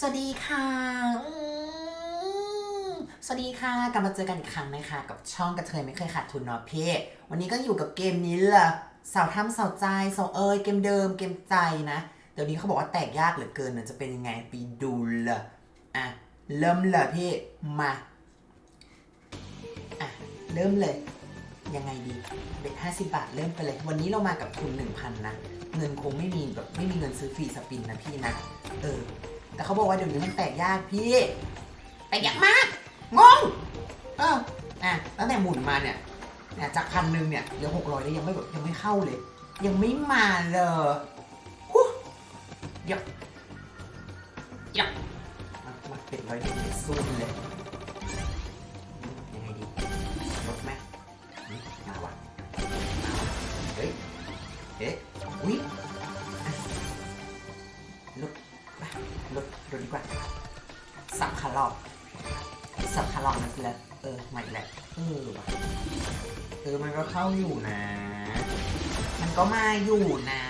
สวัสดีค่ะ สวัสดีค่ะ กลับมาเจอกันอีกครั้งนะคะ กับช่องกระเทยไม่เคยขาดทุนเนาะเพ่วันนี้ก็อยู่กับเกมนี้แหละสาวทำสาวใจสาวเอยเกมเดิมเกมใจนะ เดี๋ยวนี้เขาบอกว่าแตกยากเหลือเกินนจะเป็นยังไงไปดูเลยอะ เริ่มเลยพี่ มาอะเริ่มเลย ยังไงดีเด็กห้าสิบาทเริ่มไปเลย วันนี้เรามากับทุนหนึ่งพันนะ เงินคงไม่มีแบบไม่มีเงินซื้อฟรีสปินนะพี่นะ เออ แต่เขาบอกว่าเดี๋ยวนี้มันแตกยากพี่แตกยากมากงงเอออะตั้งแต่หมุนมาเนี่ยเนี่ยจากพันหนึ่งเนี่ยเหลือหกร้อยเลยยังไม่แบบยังไม่เข้าเลย ยังไม่มาเลยฮู้เดี๋ยกเดี๋ยกมามาเป็นร้อยเดียวเลยสู้มันเลยอืมยังไงดีลดไหมอืมมาว่ะมาว่ะเฮ้ยเอ๊ะอุ้ย ลดลดดีกว่าสับขาหลอกสับขาหลอกมันคืออะเออใหม่แหละเออว่ะเออมันก็เข้าอยู่นะ มันก็มาอยู่นะ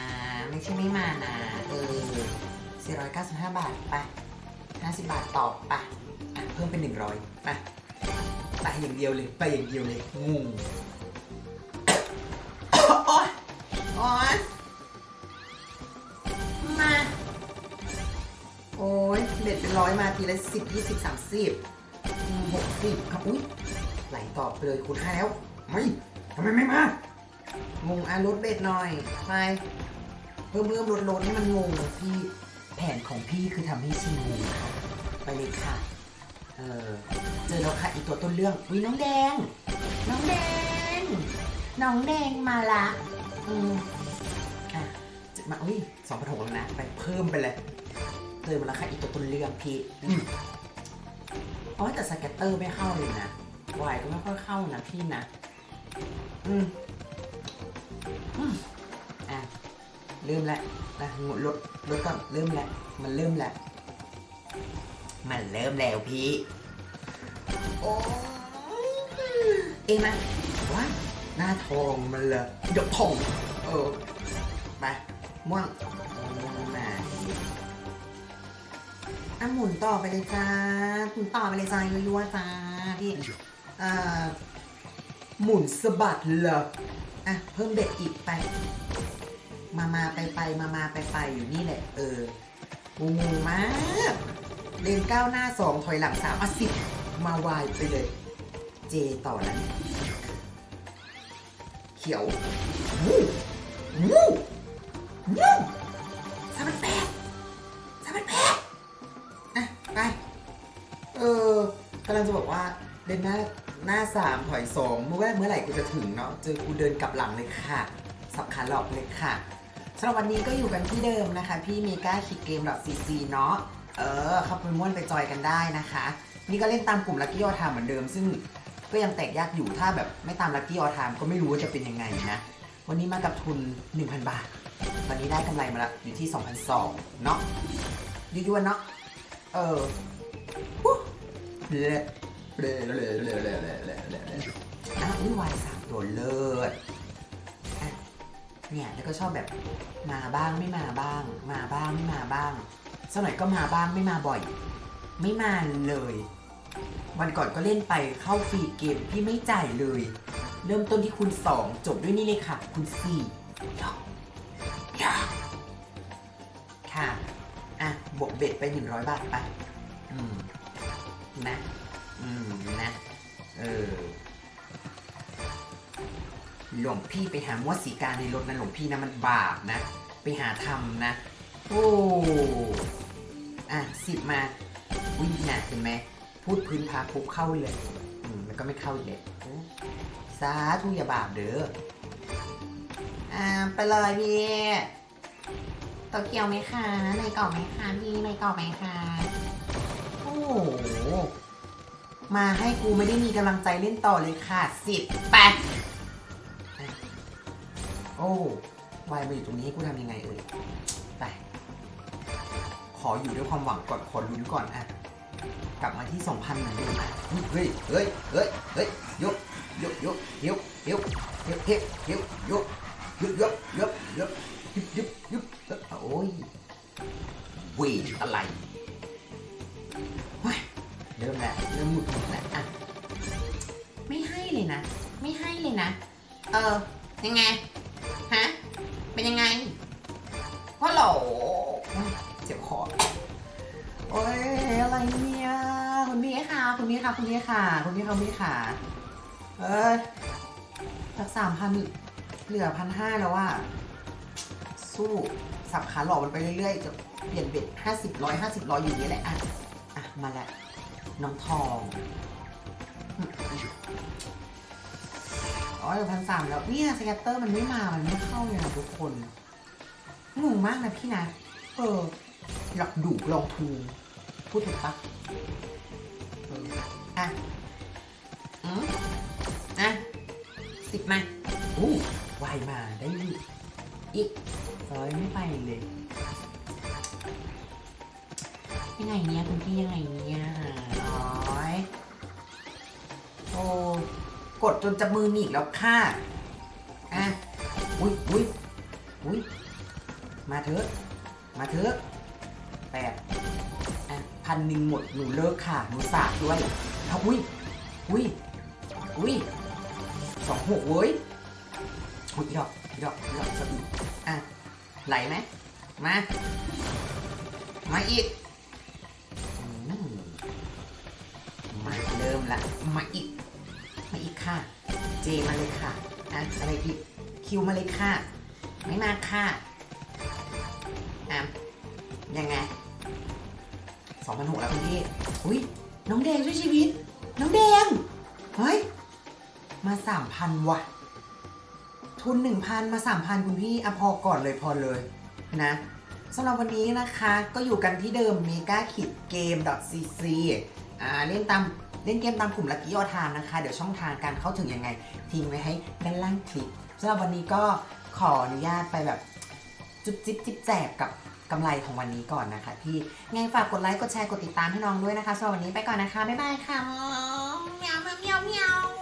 ไม่ใช่ไม่มานะ เออ 495 บาทไป50 บาทต่อไปอะเพิ่มเป็น 100ไปไปอย่างเดียวเลย ไปอย่างเดียวเลยงง มาทีละสิบยี่สิบสามสิบหกสิบครับอุ้ยไหลตอบไปเลยคุณห้าแล้วไม่ทำไมไม่มางงอะลดเบ็ดหน่อยไปเพิ่มเพิ่มลดลดให้มันงงพี่แผนของพี่คือทำให้ชิงงงไปเลยค่ะเออเจอแล้วค่ะอีกตัวต้นเรื่องอุ้ยน้องแดง น้องแดง น้องแดงมาละอืมอะจะมาอุ้ยสองพันหกแล้วนะ ไปเพิ่มไปเลย เติมาแล้วค่ะอีกตัวต้นเรื่องพี่อืมอ๋อแต่สเก็ตเตอร์ไม่เข้าเลยนะวายก็ไม่ค่อยเข้านะพี่นะอืมอืมอะเริ่มแล้วนะงดลดลดก่อนเริ่มแล้วมันเริ่มแล้วมันเริ่มแล้วพี่โอ้เองนะว้าหน้าทองมันเลยหยกทองเออไปม่วงะหมุนต่อไปเลยจ้าหมุนต่อไปเลยจ้ายั่วๆจ้าพี่อ่าหมุนสะบัดเลยอะเพิ่มเบ็ดอีกไป มามาไปไปมามาไปไปอยู่นี่แหละเอองงงมากเลนก้าวหน้าสองถอยหลังสามอะสิบมาวายไปเลย เจต่อแล้วเขียววู้วู้วู้สามพันแปดำลังจะบอกว่าเดินหน้าหน้าสามถอยสองเมื่อไหร่เมื่อไหร่กูจะถึงเนาะเจอกูเดินกลับหลังเลยค่ะสับขาหลอกเลยค่ะสำหรับวันนี้ก็อยู่กันที่เดิมนะคะ พี่เมกาคิดเกม .cc เนาะเออเข้าไปม่วนไปจอยกันได้นะคะ นี่ก็เล่นตามกลุ่มลั c กี้ออทามเหมือนเดิม ซึ่งก็ยังแตกยากอยู่ถ้าแบบไม่ตามลั c กี้ออทามก็ไม่รู้ว่าจะเป็นยังไงนะวันนี้มากับทุน 1,000 บาท ตอนนี้ได้กำไรมาแล้วอยู่ที่2,200เนาะยั่วๆเนาะเออ เละเละเละเละเละเละเละเละเละอะอุ้ยวายสามตัวเลิศอะเนี่ยแล้วก็ชอบแบบมาบ้างไม่มาบ้าง มาบ้างไม่มาบ้างสักหน่อยก็มาบ้างไม่มาบ่อย ไม่มาเลย วันก่อนก็เล่นไปเข้าฟรีเกมพี่ไม่จ่ายเลย เริ่มต้นที่คุณสองจบด้วยนี่เลยค่ะคุณสี่ยอกยอกค่ะ อะ บวกเบ็ดไปหนึ่งร้อยบาทไป อืม นะ อืมนะ เออ หลวงพี่ไปหามัวสีกาในรถนะหลวงพี่นะมันบาปนะ ไปหาทำนะ โอ้อะสิบมาวิ่งนะเห็นไหมพูดพื้นพาปุ๊บเข้าเลย อืมแล้วก็ไม่เข้าอีกเลยสาธุอย่าบาปเด้ออ่าไปเลยพี่โตเกียวไหมคะในกล่องไหมคะพี่ในกล่องไหมคะ ห มาให้กูไม่ได้มีกำลังใจเล่นต่อเลยค่ะสิบแปดโอ้วายมาอยู่ตรงนี้ให้กูทำยังไงเอ่ยไป ขออยู่ด้วยความหวังก่อนขอลุ้นก่อนอะ กลับมาที่สองพันเหมือนเดิมอะเฮ้ยเฮ้ยเฮ้ยเฮ้ยยกยกยกยกยกยกยกยกยกยกยกยกยกยกยกยกยกโอ้ยเวทอะไร เริ่มแล้วเริ่มหมุดหงิดแล้วอะไม่ให้เลยนะ ไม่ให้เลยนะ เออ ยังไง ฮะ เป็นยังไงฮัลโหลเจ็บคอโอ้ยอะไรเนี่ยคุณพี่ค่ะ คุณพี่ค่ะ คุณพี่ค่ะ คุณพี่ค่ะคุณพี่ค่ะ เอ้ยจากสามพันเหลือพันห้าแล้วว่า สู้สับขาหลอกมันไปเรื่อยๆ จะเปลี่ยนเบ็ดห้าสิบร้อยห้าสิบร้อยอยู่นี่แหละอะ อะ มาแล้ว น้องทองอ๋อพันสามแล้วเนี่ยสแกตเตอร์มันไม่มามันไม่เข้าเลยนะทุกคนงงมากนะพี่นะ เออหลักดุลองทูพูดถูกปะอะอืมอะสิบมาอู้วายมาได้อีกอีกเอ้ยไม่ไปเลย ยังไงเนี้ยคุณพี่ยังไงเนี้ยโอ้ยโอ้กดจนจะมือหนีบแล้วค่ะอะอุ้ยอุ้ยอุ้ยมาเถอะ มาเถอะแปดอะพันหนึ่งหมดหนูเลิกค่ะหนูสาดด้วยเอาอุ้ยอุ้ยอุ้ยสองหกเว้ยอุ้ยดอกดอกดอกสะอึกอะไหลไหมมา มาอีก ริ่มละมาอีก มาอีกค่ะ เจมาเลยค่ะอะอะไรอีกคิวมาเลยค่ะ ไม่มาค่ะอะยังไงสองพันหกแล้วคุณพี่อุ้ยน้องแดงช่วยชีวิต น้องแดง เฮ้ย มาสามพันว่ะ ทุนหนึ่งพันมาสามพันคุณพี่อะพอก่อนเลยพอเลยนะสำหรับวันนี้นะคะก็อยู่กันที่เดิม m e g a ขีดเกม cc อ่าเล่นตามเล่นเกมตามกลุ่มลักกี้ออทามนะคะ เดี๋ยวช่องทางการเข้าถึงยังไงทิ้งไว้ให้ด้านล่างคลิปสำหรับวันนี้ก็ขออนุญาตไปแบบจุ๊บจิ๊บจิ๊บแจกกับกำไรของวันนี้ก่อนนะคะพี่ไงฝากกดไลค์กดแชร์กดติดตามให้น้องด้วยนะคะสำหรับวันนี้ไปก่อนนะคะบ๊ายบายค่ะเมียวเมียวเมียว